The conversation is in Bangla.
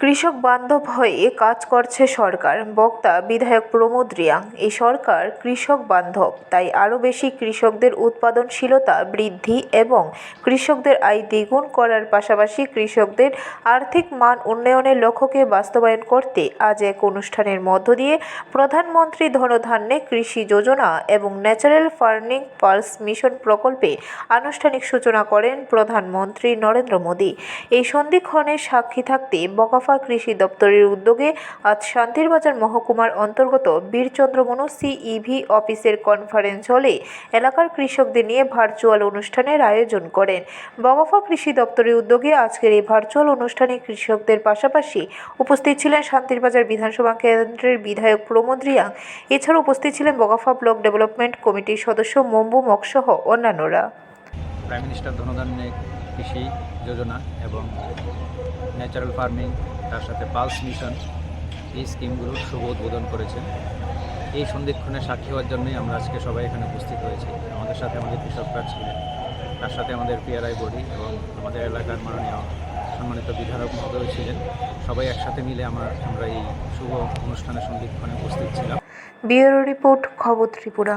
কৃষক বান্ধব হয়ে কাজ করছে সরকার। বক্তা, বিধায়ক প্রমোদ রিয়াং এই সরকার কৃষক বান্ধব, তাই আরও বেশি কৃষকদের উৎপাদনশীলতা বৃদ্ধি এবং কৃষকদের আয় দ্বিগুণ করার পাশাপাশি কৃষকদের আর্থিক মান উন্নয়নের লক্ষ্যকে বাস্তবায়ন করতে আজ এক অনুষ্ঠানের মধ্য দিয়ে প্রধানমন্ত্রী ধনধান্যে কৃষি যোজনা এবং ন্যাচারাল ফার্মিং পালস মিশন প্রকল্পে আনুষ্ঠানিক সূচনা করেন প্রধানমন্ত্রী নরেন্দ্র মোদী। এই সন্ধিক্ষণে সাক্ষী থাকতে বকাফা কৃষি দপ্তরের উদ্যোগে আজ শান্তিরবাজার মহকুমার অন্তর্গত বীরচন্দ্রমনু সিইভি অফিসের কনফারেন্স হলে এলাকার কৃষকদের নিয়ে ভার্চুয়াল অনুষ্ঠানের আয়োজন করেন। বগাফা কৃষি দপ্তরের উদ্যোগে আজকের এই ভার্চুয়াল অনুষ্ঠানে কৃষকদের পাশাপাশি উপস্থিত ছিলেন শান্তিরবাজার বিধানসভা কেন্দ্রের বিধায়ক প্রমোদ রিয়াং। এছাড়া উপস্থিত ছিলেন বগাফা ব্লক ডেভেলপমেন্ট কমিটির সদস্য মম্বু মকসহ অন্যান্যরা। প্রাইম মিনিস্টার ধনধান্যে কৃষি যোজনা এবং ন্যাচারাল ফার্মিং তার সাথে পালস মিশন এই স্কিমগুলোর শুভ উদ্বোধন করেছেন। এই সন্ধিক্ষণে সাক্ষী হওয়ার জন্যই আমরা আজকে সবাই এখানে উপস্থিত হয়েছি। আমাদের সাথে আমাদের কৃষকরা ছিলেন। তার সাথে আমাদের পিআরআই বডি এবং আমাদের এলাকার মাননীয় সম্মানিত বিধায়ক মহোদয় ছিলেন। সবাই একসাথে মিলে আমরা আমরা এই শুভ অনুষ্ঠানের সন্ধিক্ষণে উপস্থিত ছিলাম। ব্যুরো রিপোর্ট, খবর ত্রিপুরা।